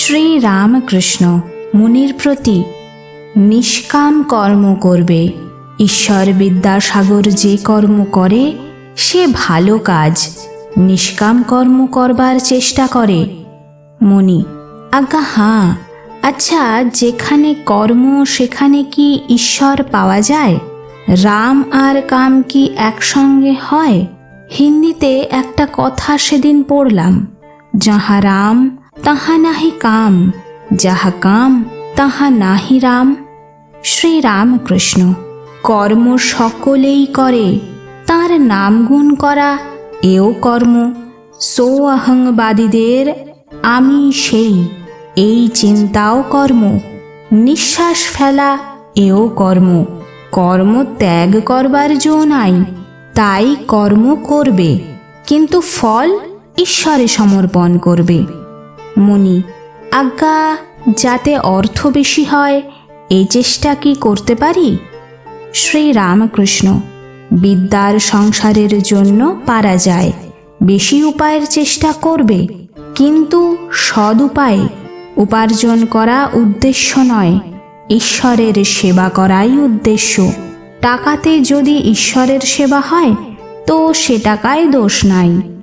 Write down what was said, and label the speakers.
Speaker 1: শ্রী রামকৃষ্ণ মুনির প্রতি নিষ্কাম কর্ম করবে। ঈশ্বর বিদ্যাসাগর যে কর্ম করে, সে ভালো কাজ, নিষ্কাম কর্ম করবার চেষ্টা করে। মনি, আজ্ঞা হাঁ আচ্ছা যেখানে কর্ম, সেখানে কি ঈশ্বর পাওয়া যায়? রাম আর কাম কি একসঙ্গে হয়? হিন্দিতে একটা কথা সেদিন পড়লাম, যাহা রাম তাহা নাহি কাম, যাহা কাম, তাহা নাহি রাম। শ্রীরামকৃষ্ণ, কর্ম সকলেই করে, তার নাম গুণ করা এও কর্ম। সো অহংবাদীদের আমি সেই, এই চিন্তাও কর্ম। নিঃশ্বাস ফেলা এও কর্ম কর্ম ত্যাগ করবার জো নাই, তাই কর্ম করবে, কিন্তু ফল ঈশ্বরে সমর্পণ করবে। মনি, আজ্ঞা, যাতে অর্থ বেশি হয়, এই চেষ্টা কি করতে পারি? শ্রী রামকৃষ্ণ বিদ্যার সংসারের জন্য পারা যায়, বেশি উপায়ের চেষ্টা করবে, কিন্তু সদ উপায়ে উপার্জন করা উদ্দেশ্য নয়, ঈশ্বরের সেবা করাই উদ্দেশ্য। টাকাতে যদি ঈশ্বরের সেবা হয়, তো সে টাকায় দোষ নাই।